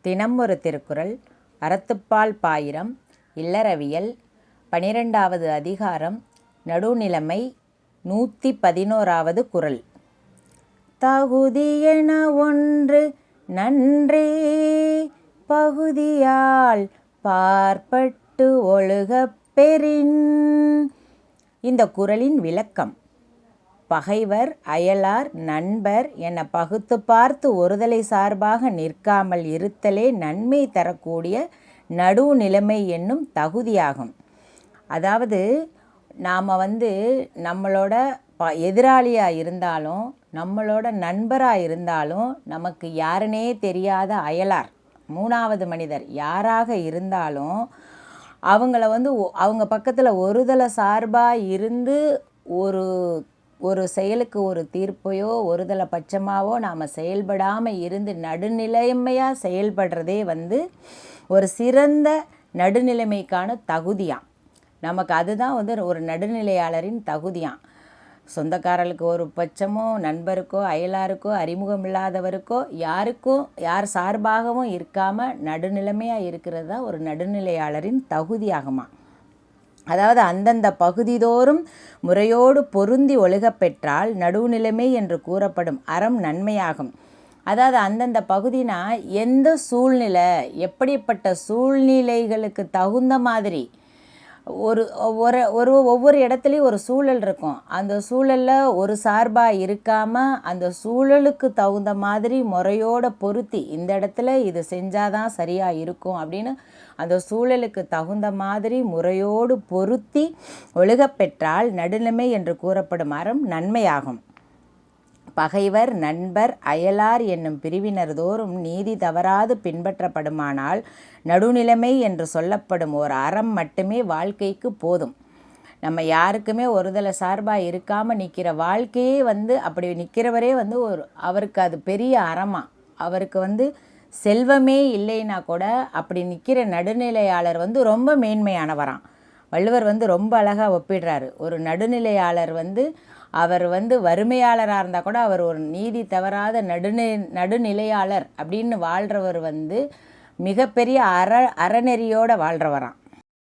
தினம் ஒரு திருக்குறள் அறத்துப்பால் பாயிரம் இல்லறவியல் பனிரெண்டாவது அதிகாரம் நடுநிலைமை நூற்றி பதினோராவது குறள் தகுதியென ஒன்று நன்றே பகுதியால் பார்ப்பட்டு ஒழுக பெறின். இந்த குறளின் விளக்கம். பகைவர் அயலார் நண்பர் என பகுத்து பார்த்து ஒருதலை சார்பாக நிற்காமல் இருத்தலே நன்மை தரக்கூடிய நடுநிலைமை என்னும் தகுதியாகும். அதாவது நாம் வந்து நம்மளோட ப எதிராளியாக இருந்தாலும் நம்மளோட நண்பராக இருந்தாலும் நமக்கு யாருனே தெரியாத அயலார் மூணாவது மனிதர் யாராக இருந்தாலும் அவங்கள வந்து ஒ- அவங்க பக்கத்தில் ஒருதலை சார்பாக இருந்து ஒரு ஒரு செயலுக்கு ஒரு தீர்ப்பையோ ஒருதலை பட்சமாவோ நாம் செயல்படாமல் இருந்து நடுநிலைமையாக செயல்படுறதே வந்து ஒரு சிறந்த நடுநிலைமைக்கான தகுதியாம். நமக்கு அதுதான் வந்து ஒரு நடுநிலையாளரின் தகுதியாம். சொந்தக்காரர்களுக்கு ஒரு பட்சமோ நண்பருக்கோ அயலாருக்கோ அறிமுகம் இல்லாதவருக்கோ யாருக்கும் யார் சார்பாகவும் இருக்காமல் நடுநிலைமையாக இருக்கிறது தான் ஒரு நடுநிலையாளரின் தகுதியாகுமா அதாவது அந்தந்த பகுதிதோறும் முறையோடு பொருந்தி ஒழுகப் பெற்றால் நடுவுநிலைமை என்று கூறப்படும் அறம் நன்மையாகும். அதாவது அந்தந்த பகுதினா எந்த சூழ்நிலை எப்படிப்பட்ட சூழ்நிலைகளுக்கு தகுந்த மாதிரி ஒரு ஒரு ஒரு ஒவ்வொரு இடத்துலையும் ஒரு சூழல் இருக்கும். அந்த சூழலில் ஒரு சார்பாக இருக்காமல் அந்த சூழலுக்கு தகுந்த மாதிரி முறையோட பொருத்தி இந்த இடத்துல இது செஞ்சால் தான் சரியாக இருக்கும் அப்படின்னு அந்த சூழலுக்கு தகுந்த மாதிரி முறையோடு பொருத்தி ஒழுகப்பெற்றால் நடுநிலைமை என்று கூறப்படும் அறம் நன்மையாகும். பகைவர் நண்பர் அயலார் என்னும் பிரிவினர் தோறும் நீதி தவறாது பின்பற்றப்படுமானால் நடுநிலைமை என்று சொல்லப்படும் ஒரு அறம் மட்டுமே வாழ்க்கைக்கு போதும். நம்ம யாருக்குமே ஒருதலை சார்பாக இருக்காமல் நிற்கிற வாழ்க்கையே வந்து அப்படி நிற்கிறவரே வந்து ஒரு அவருக்கு அது பெரிய அறமா. அவருக்கு வந்து செல்வமே இல்லைன்னா கூட அப்படி நிற்கிற நடுநிலையாளர் வந்து ரொம்ப மேன்மையானவரான் வள்ளுவர் வந்து ரொம்ப அழகாக ஒப்பிடுறாரு. ஒரு நடுநிலையாளர் வந்து அவர் வந்து வறுமையாளராக இருந்தால் கூட அவர் ஒரு நீதி தவறாத நடுநி நடுநிலையாளர் அப்படின்னு வாழ்கிறவர் வந்து மிகப்பெரிய அற அறநெறியோடு வாழ்கிறவராம்